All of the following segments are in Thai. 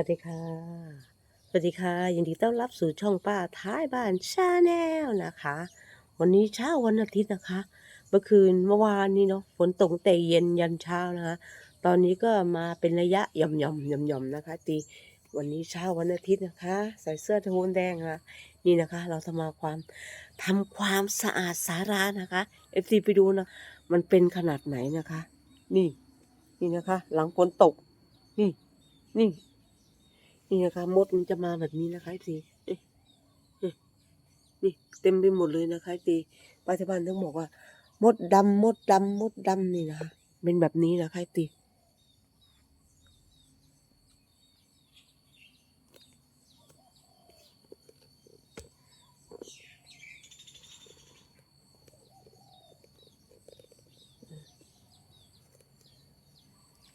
วัสดีค่ะ สวัสดีค่ะ ยินดีต้อนรับสู่ช่องป้าท้ายบ้านชาแนลนะคะ วันนี้เช้าวันอาทิตย์นะคะ เมื่อคืนเมื่อวานนี้เนาะฝนตกแต่เย็นยันเช้านะคะ ตอนนี้ก็มาเป็นระยะหย่อมหย่อมหย่อมหย่อมนะคะ ตีวันนี้เช้าวันอาทิตย์นะคะ ใส่เสื้อโทนแดงค่ะนี่นะคะ เราทำมาความทำความสะอาดสารานะคะเอฟซีไปดูนะมันเป็นขนาดไหนนะคะ นี่ นี่นะคะ หลังฝนตก นี่ นี่ นี่นะคะมดมันจะมาแบบนี้นะคะทีนี่เต็มไปหมดเลยนะคะทีป้าที่บ้านต้องบอกว่า มดดำมดดำมดดำนี่นะคะเป็นแบบนี้นะคะที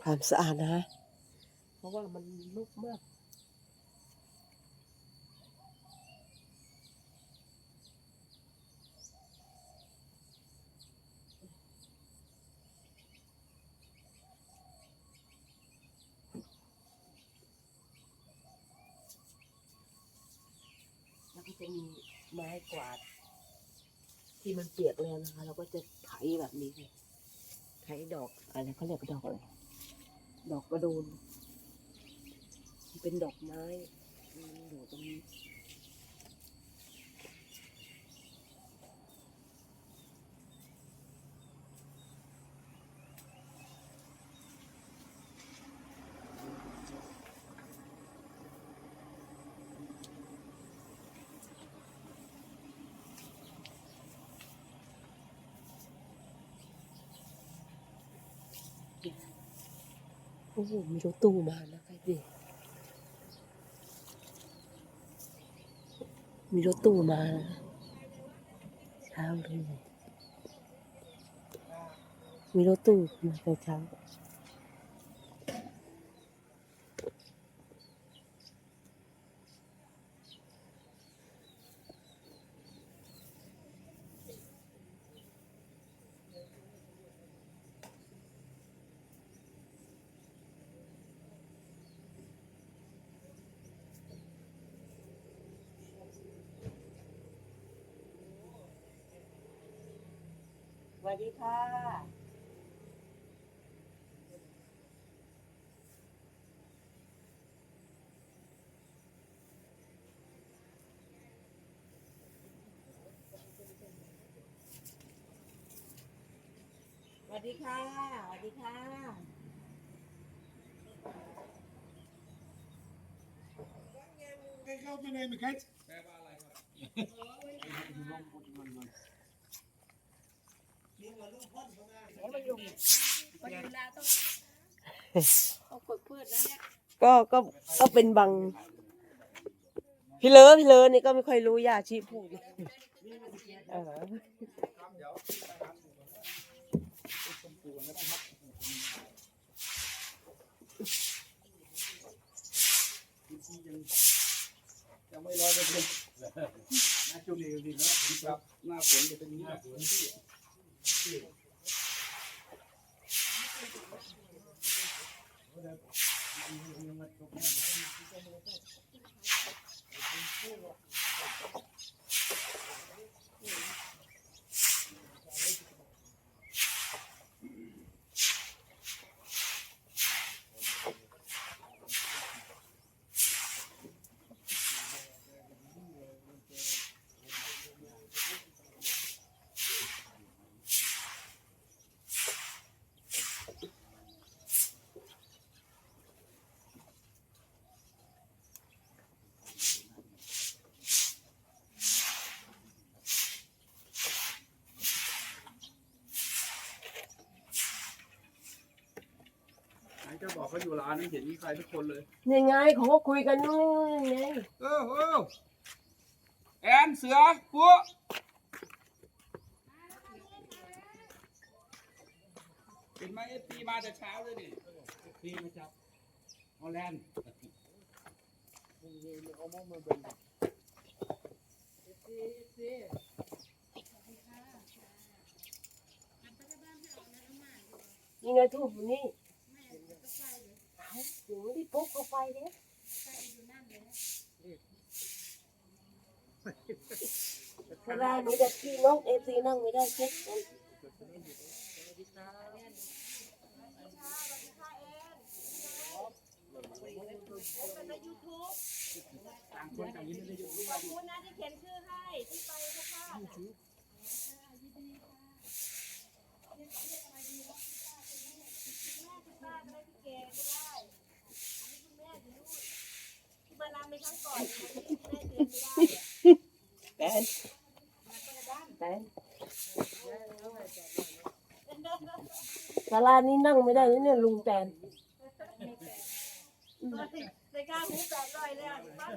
ความสะอาดนะ เพราะว่ามันลุกมาก แล้วก็จะมีไม้กวาด ที่มันเปียกแล้วนะคะ เราก็จะไถแบบนี้เลยไถดอกอะไรเขาเรียกดอกอะไรดอกกระโดน เป็นดอกไม้มันอยู่ตรงนี้ อ้โหมีรถตู้มานะครดิมีรถตู้มาเช้าเลยมีรถตู้มาแต่เช้า วัสดีค่ะ สวัสดีค่ะ สวัสดีค่ะ Kijk op mijn neem ik het. เขาฝึกพืชแล้วเนี่ย ก็ก็ก็เป็นบาง พี่เลอพี่เลอนี่ก็ไม่ค่อยรู้ยาชีพูดเออยังไม่ร้อยเปอร์เซ็นต์น้าช่วงนี้ดีนะครับหน้าฝนจะเป็นหน้าฝนที่ ไห นจะบอกเขาอยู่ร้านไม่เห็นมีใครทุกคนเลย ยังไงเขาก็คุยกันนู่นไงเออเออแอนเสือปุ๊เป็นไหมเอฟซีมาแต่เช้าเลยนี่ซีมาจากฮอลแลนด์ยังไงทูบอยู่นี่เอาหนูไม่ได้พกเข้าไปเนี่ยเวลานี้จะพี่น้องเอซีนั่งไม่ได้เช็คกันต่างคนต่างยิ้มไม่ได้อยู่ขอบคุณนะที่เขียนชื่อให้ที่ไปพระธาตุอะแม่คุณป้าก็ได้พี่เกก็ได้อันนี้คุณแม่อยู่นู่นที่มาลำในครั้งก่อนวันนี้ แตนแตนศาลานี้นั่งไม่ได้นะเนี่ยลุงแตนในกล้าหูแปดร้อยแล้วป้า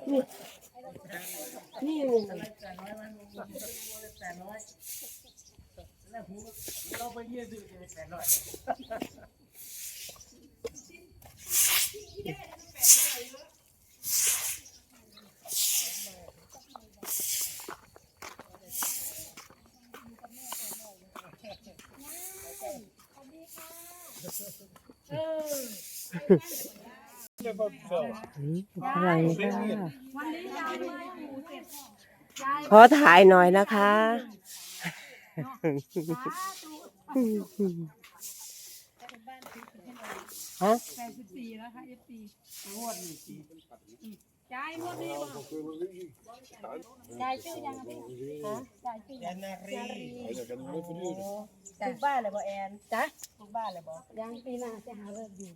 นี่น้อยมันแต่น้อยแล้วหูเราไปเยี่ยมดูแต่น้อย อะไรค่ะขอถ่ายหน่อยนะคะ ฮะแปดสิบสี่แล้วค่ะเอฟซีงวดนี้สี่ยายงวดนี้บ่ยายชื่อยังอะพี่ฮะยายชื่อยังนารีถูกบ้านเลยบ่แอนจ้ะถูกบ้านเลยบ่ยังปีหน้าจะหาเลิกอยู่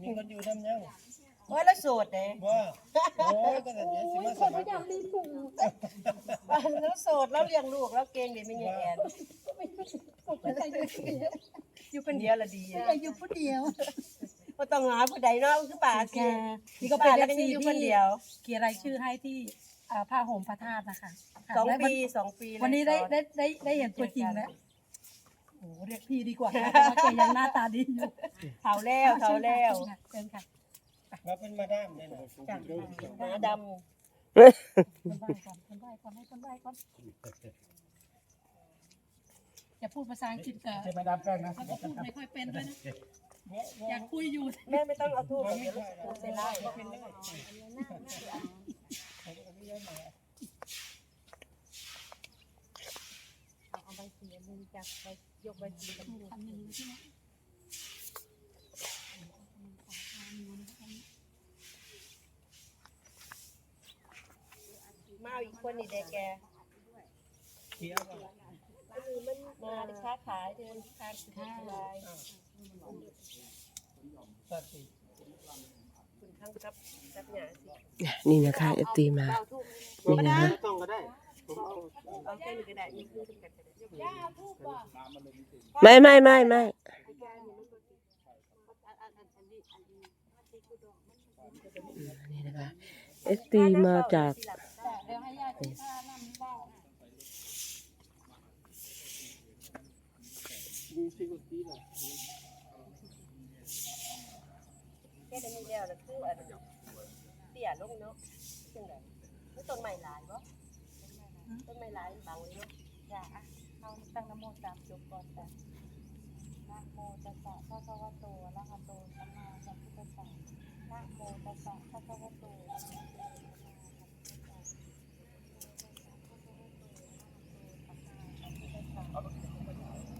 มีคนอยู่ทำยังว่าแล้วโสดเด้ว่าโอ้ยก็แต่เดี๋ยวสิมาสมัครแล้วโสดแล้วเลี้ยงลูกแล้วเก่งเดี๋ยวไม่เงี้ยแอน อยู่คนเดียวละดีอยู่ผู้เดียว บ่ต้องหาผู้ใดเนาะคือป่าแกแกนี่ก็เป็นป่าเอแล้วฟก็ซีอยู่ที่คนเดียว เกียรติรายชื่อให้ที่อ่าผ้าห่มพระธาตุนะคะค่ะสองและปีสองปีวันนี้ได้ได้ได้ได้เห็นตัวจริงแล้วโอ้โหเรียกพี่ดีกว่านะเพราะว่าแกยังหน้าตาดีอยู่เผาแล้วเผาแล้วเชิญค่ะเราเป็นมาดามเนี่ยนะจ้ะหมาดคนไหว้ก่อนคนไหว้ก่อนให้คนไหว้ก่อน อย่าพูดภาษาอังกฤษกับใช่มาดามแป้งนะแล้วก็พูดไม่ค่อยเป็นด้วยนะำอยากคุยอยู่แม่ไม่ต้องเอาทูบเดี๋ยวลูกใส่ไล่เอาใบสีอันหนึงจากใบยกใบสีกับอันหนึ่งใช่ไหมมาเอาอีกคนนี่เด็กแกเที่ยว ว่ามาดิค้าขายเดินค้าค้าลายสัตว์สิคุณข้างกับกับหยาสินี่นะคะเอฟตีมา นี่นะคะไม่ต้องก็ได้เอาแค่นี้ก็ได้นี่คือกันก็ได้ไม่ไม่ไม่ไม่นี่นะคะเอฟตีมาจาก เดี๋ยวให้ญาติที่ผ้านำบ้าง ดูสิกุฏิน่ะ แค่ได้ไม่เดียวแล้วคืออันเตี้ยลงเนาะจังไหนไม่ต้นไม้หลายบ่ต้นไม้หลายบางเลยเนาะอย่าอะเอาตั้งนะโมสามจบก่อนจ้ะนะโมตัสสะภะคะวะโตอะระหะโตสัมมาสัมพุทธัสสะนะโมตัสสะภะคะวะโตอะระหะโตสัมมาสัมพุทธัสสะ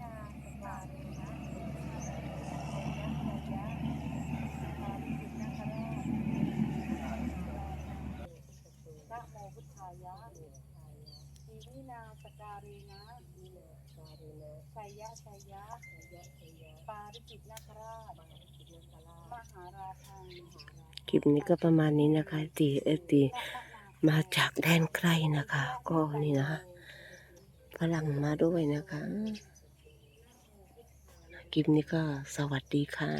นาสการะนะนะโมพุทธายะทีวินาสกา รีนะไสยะไสยะ ปาริจิตนาคราช มหาราชังคลิปนี้ก็ประมาณนี้นะคะตีเอฟตีมาจากแดนไกลนะคะ ก็นี่นะคะฝรั่งมาด้วยนะคะ คลิปนี้ก็สวัสดีค่ะ